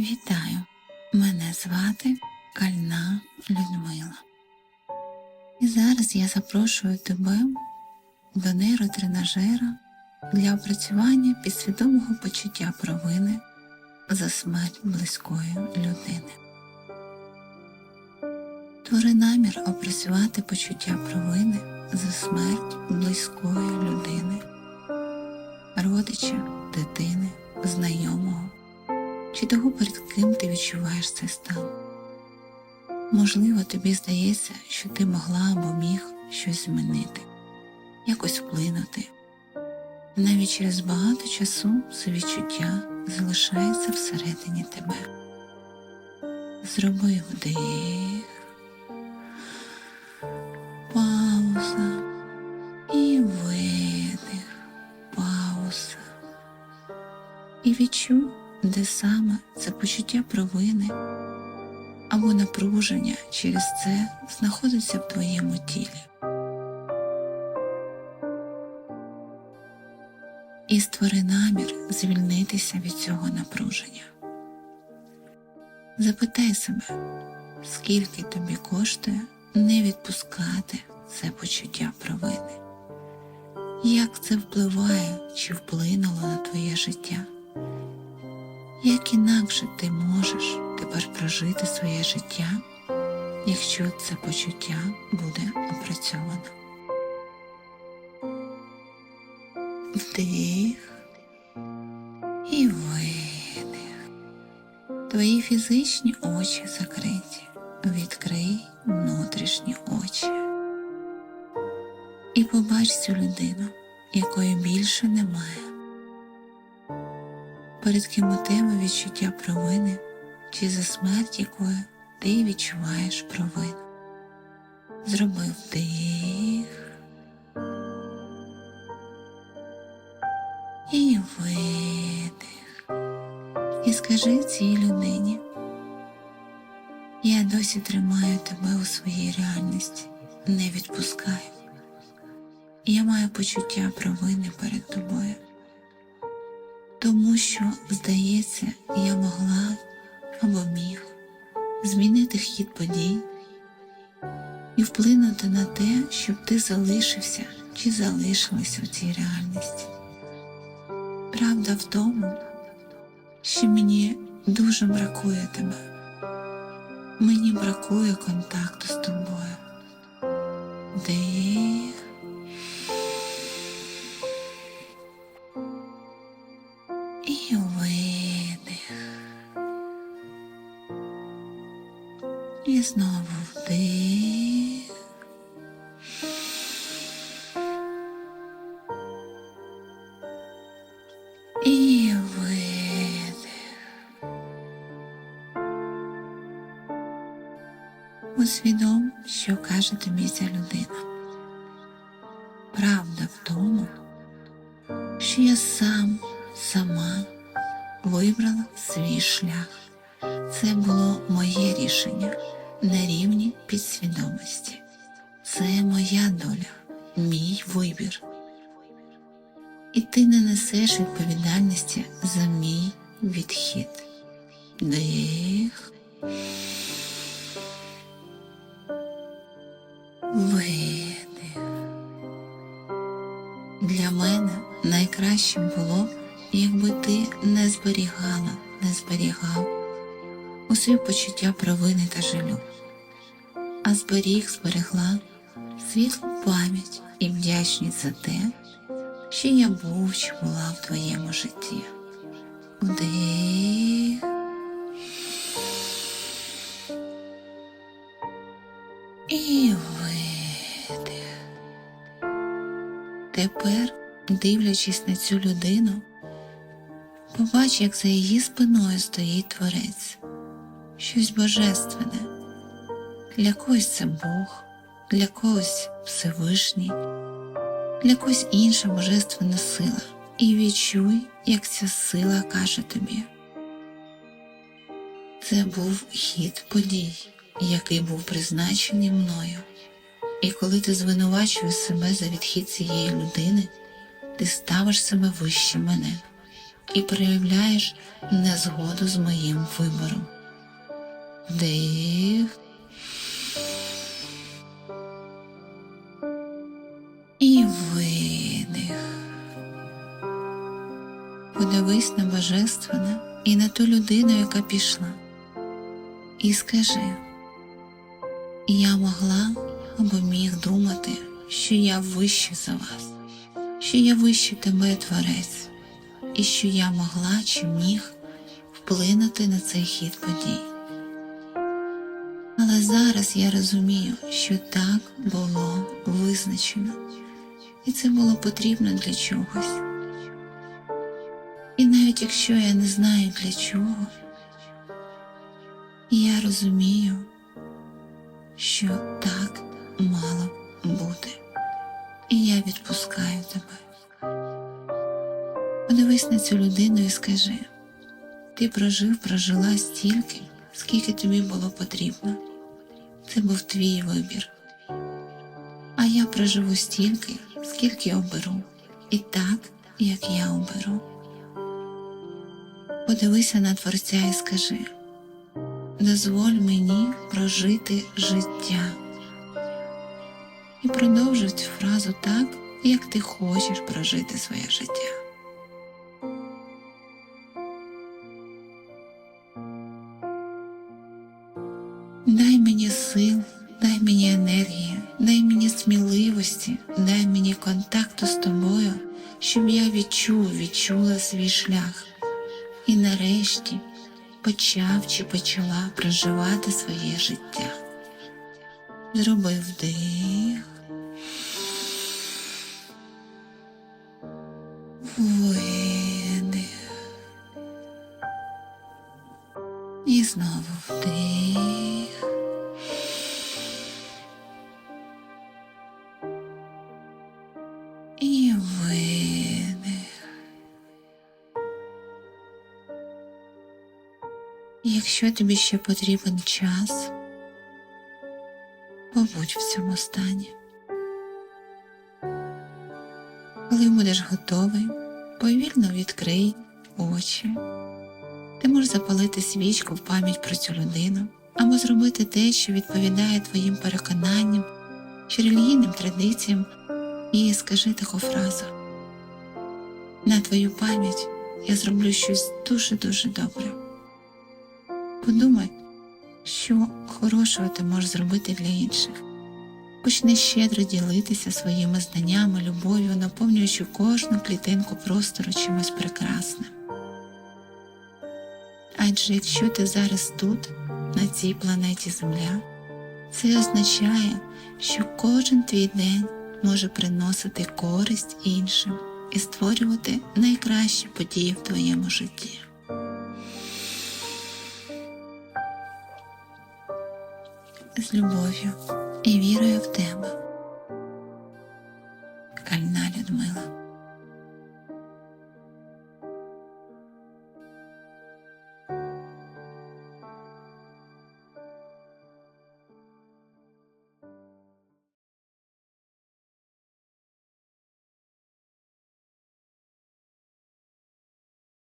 Вітаю! Мене звати Кальна Людмила. І зараз я запрошую тебе до нейротренажера для опрацювання підсвідомого почуття провини за смерть близької людини. Твори намір опрацювати почуття провини за смерть близької людини, родича, дитини, знайомого чи того, перед ким ти відчуваєш цей стан. Можливо, тобі здається, що ти могла або міг щось змінити, якось вплинути. Навіть через багато часу це відчуття залишається всередині тебе. Зроби вдих, пауза і видих, пауза. І відчуй, де саме це почуття провини або напруження через це знаходиться в твоєму тілі. І створи намір звільнитися від цього напруження. Запитай себе, скільки тобі коштує не відпускати це почуття провини, як це впливає чи вплинуло на твоє життя, як інакше ти можеш тепер прожити своє життя, якщо це почуття буде опрацьовано. Вдих і видих. Твої фізичні очі закриті. Відкрий внутрішні очі. І побач цю людину, якої більше немає. Перед ким тебе відчуття провини чи за смерть якої ти відчуваєш провину. Зроби вдих і видих. І скажи цій людині. Я досі тримаю тебе у своїй реальності, не відпускаю. Я маю почуття провини перед тобою, тому що, здається, я могла або міг змінити хід подій і вплинути на те, щоб ти залишився чи залишилася в цій реальності. Правда в тому, що мені дуже бракує тебе. Мені бракує контакту з тобою. Дих. І знову вдих. І видих. Усвідом, що каже тобі ця людина. Правда в тому, що я сам, сама вибрала свій шлях. Це було моє рішення на рівні підсвідомості. Це моя доля, мій вибір. І ти не несеш відповідальності за мій відхід. Дих. Видих. Для мене найкращим було, якби ти не зберігала, не зберігав усі почуття провини та жалю, а зберіг, зберегла світлу пам'ять і вдячність за те, що я був чи була в твоєму житті. Вдих. І видих. Тепер, дивлячись на цю людину, побач, як за її спиною стоїть творець, щось божественне. Для когось це Бог, для когось Всевишній, для когось інша божественна сила. І відчуй, як ця сила каже тобі. Це був хід подій, який був призначений мною. І коли ти звинувачуєш себе за відхід цієї людини, ти ставиш себе вище мене. і проявляєш незгоду з моїм вибором. Вдих. І видих. Подивись на божественне і на ту людину, яка пішла. І скажи, я могла або міг думати, що я вище за вас, що я вище тебе творець, і що я могла чи міг вплинути на цей хід подій. Але зараз я розумію, що так було визначено, і це було потрібно для чогось. І навіть якщо я не знаю для чого, я розумію, що так мало бути, і я відпускаю тебе. Подивись на цю людину і скажи: ти прожив, прожила стільки, скільки тобі було потрібно. Це був твій вибір. А я проживу стільки, скільки оберу, і так, як я оберу. Подивися на Творця і скажи: дозволь мені прожити життя. І продовжуй цю фразу так, як ти хочеш прожити своє життя. Дай мені сил, дай мені енергії, дай мені сміливості, дай мені контакту з тобою, щоб я відчув, відчула свій шлях. І нарешті почав чи почала проживати своє життя. Зроби вдих. Якщо тобі ще потрібен час, побудь в цьому стані. Коли будеш готовий, повільно відкрий очі. Ти можеш запалити свічку в пам'ять про цю людину або зробити те, що відповідає твоїм переконанням чи релігійним традиціям, і скажи таку фразу. На твою пам'ять я зроблю щось дуже-дуже добре. Подумай, що хорошого ти можеш зробити для інших. Почни щедро ділитися своїми знаннями, любов'ю, наповнюючи кожну клітинку простору чимось прекрасним. Адже якщо ти зараз тут, на цій планеті Земля, це означає, що кожен твій день може приносити користь іншим і створювати найкращі події в твоєму житті. З любов'ю і вірою в тебе. Кальна Людмила.